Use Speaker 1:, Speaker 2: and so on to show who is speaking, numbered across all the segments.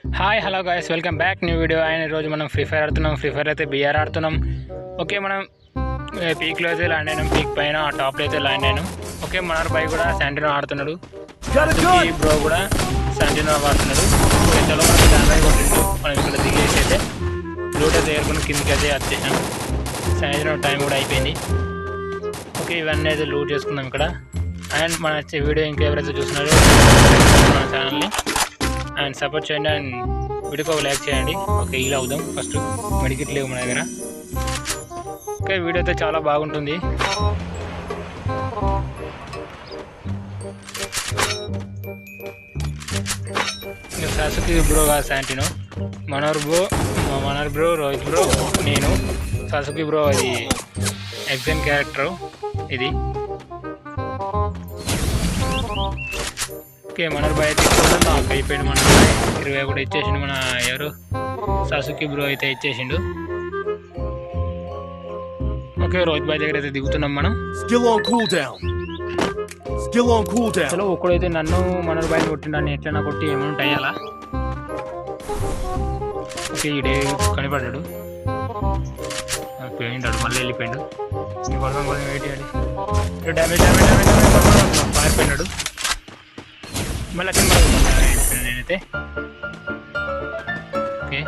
Speaker 1: Hi hello guys welcome back new video ఆయన ఈరోజు మనం ఫ్రీ ఫైర్ ఆడుతున్నాం. ఫ్రీ ఫైర్ అయితే బిఆర్ ఆడుతున్నాం. ఓకే మనం పీక్లో అయితే ల్యాండ్ అయినాం. పీక్ పైన ఆ టాప్లో అయితే ల్యాండ్ అయినాం. ఓకే మనర్ బై కూడా శాంటినో ఆడుతున్నాడు. ఈ బ్రో కూడా శాంటినో ఆడుతున్నాడు. చలో మనం ల్యాండ్ కొట్టిండు. మనం ఇక్కడ దిగేసి అయితే లూట్ అయితే ఏరుకుని కిందికి అయితే వచ్చేసాం సాయంత్రం టైం కూడా అయిపోయింది. ఓకే ఇవన్నీ అయితే లూట్ చేసుకుందాం ఇక్కడ. అండ్ మన వచ్చే వీడియో ఇంకా ఎవరైతే చూస్తున్నారో అండ్ సపోర్ట్ చేయండి అండ్ వీడియోకి ఒక లైక్ చేయండి. ఓకే ఇలా అవుదాం. ఫస్ట్ మెడికిట్ లేవు మన దగ్గర. ఓకే వీడియో అయితే చాలా బాగుంటుంది. సరస్వతి బ్రో కాదు శాంటినో మనోర్ బ్రో మనోర్ బ్రో రోహిత్ బ్రో నేను. సరస్వతి బ్రో అది ఎగ్జామ్ క్యారెక్టర్ ఇది. ఓకే మనర్ బాయ్ అయితే నాకు అయిపోయింది మన ఇరవై కూడా ఇచ్చేసిండు మన ఎవరు సాసుకి బ్రో అయితే ఇచ్చేసిండు ఓకే రోహిత్ బాయ్ దగ్గర అయితే దిగుతున్నాం మనం
Speaker 2: Skill on cooldown. Skill on cooldown.
Speaker 1: అసలు ఒక్కడైతే నన్ను మనర్ బాయ్ కొట్టిండని ఎట్లన్నా కొట్టి అమౌంట్ అయ్యాలా ఓకే ఈడే కనిపడ్డాడు ఆ, పోయిండాడు మళ్ళీ వెళ్ళిపోయాడు కొంచెం వెయిట్ చేయాలి డ్యామేజ్ డ్యామేజ్ డ్యామేజ్ పారిపోయినాడు మళ్ళీ అక్కడ వెళ్ళిపోయాను నేనైతే ఓకే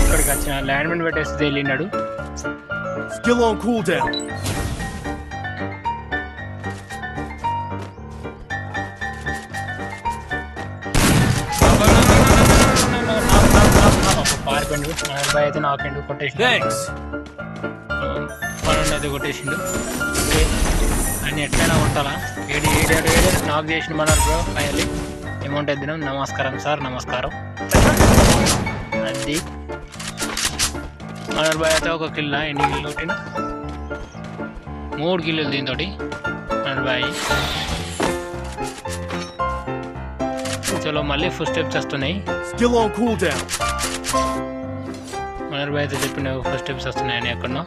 Speaker 1: ఇక్కడికి వచ్చిన ల్యాండ్మెంట్ పెట్టేస్తే వెళ్ళినాడు
Speaker 2: Skill on cooldown.
Speaker 1: పారిపోయిండు మన అబ్బాయి అయితే నాకెండు కొట్టేసిండు
Speaker 2: Thanks.
Speaker 1: అయితే కొట్టేసిండు. అన్ని ఎట్లయినా కొట్టాలా? ఏడు ఏడు ఏడు ఏడు నాకు చేసిండు మన బ్రో ఫైనల్లీ. అమౌంట్ ఎద్దినాం నమస్కారం సార్ నమస్కారం. అది. మన బాయ్ అయితే ఒక కిల్ల ఎన్ని కిల్లు కొట్టిండు? మూడు కిల్లులు దీంతో మన బాయ్ చలో మళ్ళీ ఫుల్ స్టెప్స్ వస్తున్నాయి.
Speaker 2: Cooldown.
Speaker 1: మనర్ బాయ్ అయితే చెప్పిన ఫస్ట్ స్టెప్స్ వస్తున్నాయని ఎక్కడో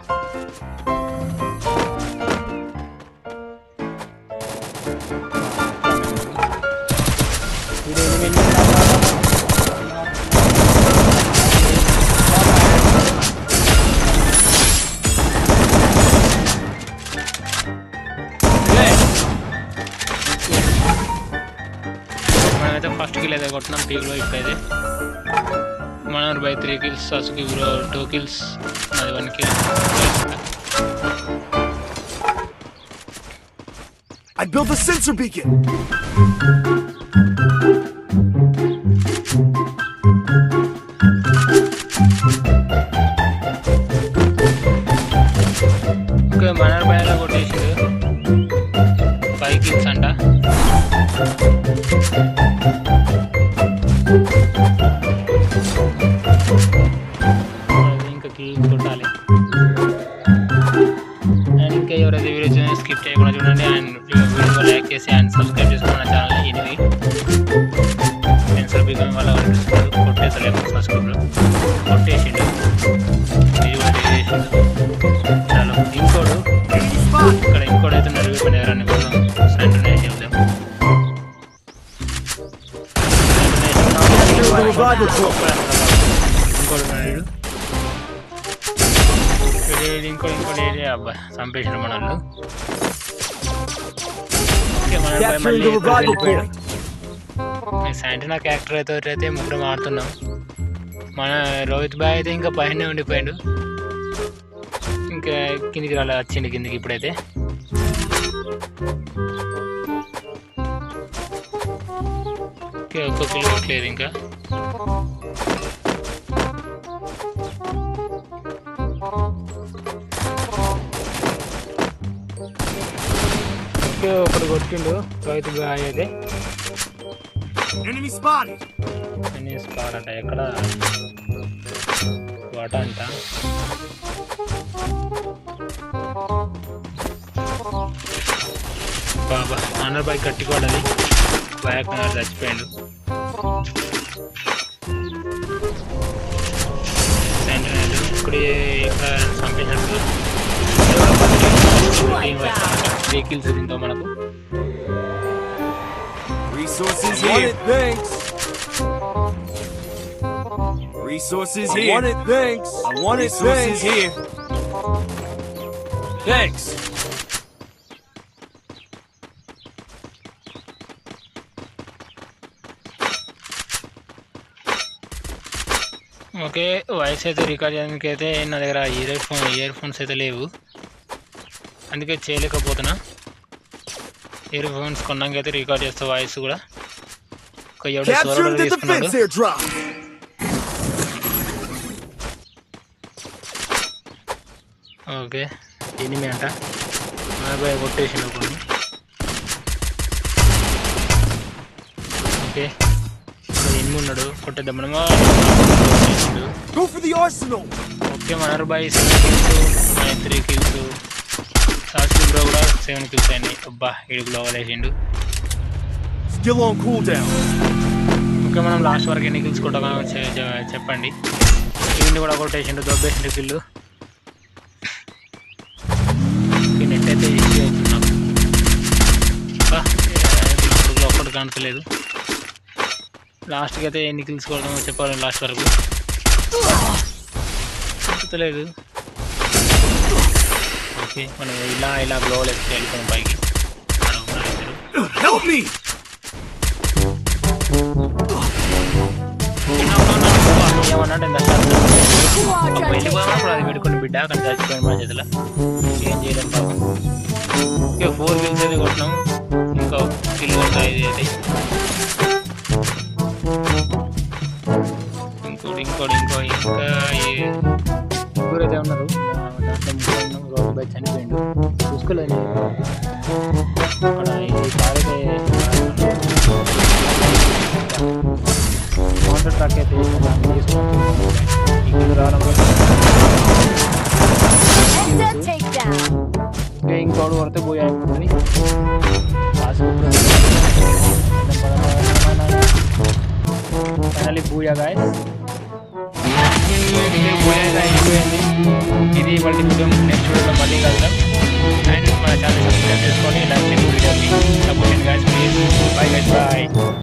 Speaker 1: అయితే కొట్టినాం టీవీలో ఇప్పుడైతే manor by three kills Sasuke bro two kills అది one kill
Speaker 2: I built a sensor beacon.
Speaker 1: బిగం వల్ల కనిపిస్తుంది కొట్టేసలేము సబ్స్క్రైబ్లో కొట్టేసిండు. ఇది కూడా చేసిండు. చాలా. ఇంకోడు. ఇక్కడ ఇంకోటి అయితే నడిగిపోయిన ఎవరన్నా కోసం సెంటర్. ఇంకోటి ఉన్నాడు. వీడు ఇంకోటి ఇంకోటి ఏరియా అబ్బా చంపేసిన మనల్ని. ఓకే మన అబ్బాయి
Speaker 2: Capturing
Speaker 1: శాంటినా క్యారెక్టర్ అయితే అయితే ముగ్గురం ఆడుతున్నాం మన రోహిత్ బాయ్ అయితే ఇంకా పైన ఉండిపోయాడు. ఇంకా కిందికి రాలే వచ్చిండు కిందికి ఇప్పుడైతే. ఓకే ఒక్క కొట్టలేదు ఇంకా. ఒకటి కొట్టిండు రోహిత్ బాయ్ అయితే.
Speaker 2: Enemy spotted.
Speaker 1: అని స్పాట్ అంట ఎక్కడ? వాట అంట? బాబా అన్నర్ బైక్ కట్టుకోవడది బ్యాక్ చచ్చిపోయాడు. ఇక్కడ ఇక్కడ చంపేసినట్టు త్రీ కిల్స్ దీంతో మనకు.
Speaker 2: Resources here. Thanks. Resources
Speaker 3: I
Speaker 2: here.
Speaker 3: want it, thanks. I want it,
Speaker 2: Resources
Speaker 3: thanks.
Speaker 2: here.
Speaker 3: Thanks.
Speaker 1: Okay voice అయితే రికార్డ్ చేయడానికి అయితే నా దగ్గర ఇయర్ ఫోన్ ఇయర్ ఫోన్స్ అయితే లేవు అందుకే చేయలేకపోతున్నా ఇయర్ ఫోన్స్ కొన్నాక అయితే రికార్డ్ చేస్తా వాయిస్ కూడా. ఒక ఎవడో తీసుకున్నాడు. ఓకే ఎనిమి అంట. మనపై కొట్టేసిండు కొన్ని ఓకే ఎనిమి ఉన్నాడు కొట్టేద్దాం మనము. Okay మనర్ boy seven kills nine three kills. Sakshi bro కూడా సెవెన్ కిల్స్ అయినాయి అబ్బా ఇడుగులో వదిలేసిండు
Speaker 2: Still on
Speaker 1: ఓకే మనం లాస్ట్ వరకు ఎన్ని కిల్స్ కొట్టామో చెప్పండి. ఈయన్ని కూడా కొట్టేసిండు దొబ్బేసిండు కిల్లు నెట్ అయితే ఇష్యూ అవుతుంది? అబ్బా, ఒక్కటి కానట్లేదు లాస్ట్కి అయితే ఎన్ని కిల్స్ కొట్టడం చెప్పాలి లాస్ట్ వరకు. లేదు ఓకే మనం ఇలా ఇలా గ్లోవల్ ఎక్కి వెళ్ళిపోయాం పైకి. ఏమన్నాడు వెళ్ళిపోయినప్పుడు అది పెట్టుకుని బిడ్డ అక్కడ చచ్చిపోయిన మా చేతిలో ఏం చేయలేం పాపం ఇంకా ఫోర్ కిల్స్ అయితే కొట్టినాం ఇంకా కిల్ కొట్టాయి ఇది అయితే ఇంకోటి ఇంకోటి ఇంకో ఇంకా ఏ- ముగ్గురు అయితే ఉన్నారు ఆ, దాంట్లో ముగ్గురు ఉన్నాం రోజు బయట చనిపోయిండు. చూసుకోలేదు అక్కడ ఇది కార్ అయితే కౌంటర్ ట్రాక్ అయితే దాన్ని తీసుకున్నాం ఇక్కడ రావడం కోసం.
Speaker 4: Heads up, takedown.
Speaker 1: ఇంకా ఇంకోడు కొడితే పోయా అయిపోతుంది ఫైనల్లీ బూయా గాయ బూయా అయిపోయింది ఇది మళ్ళీ వీడియో నెక్స్ట్ వీడియోలో మళ్ళీ కలుద్దాం అండ్ మన ఛానల్ సబ్స్క్రైబ్ చేసుకొని లైక్ వీడియోకి support guys please bye guys boy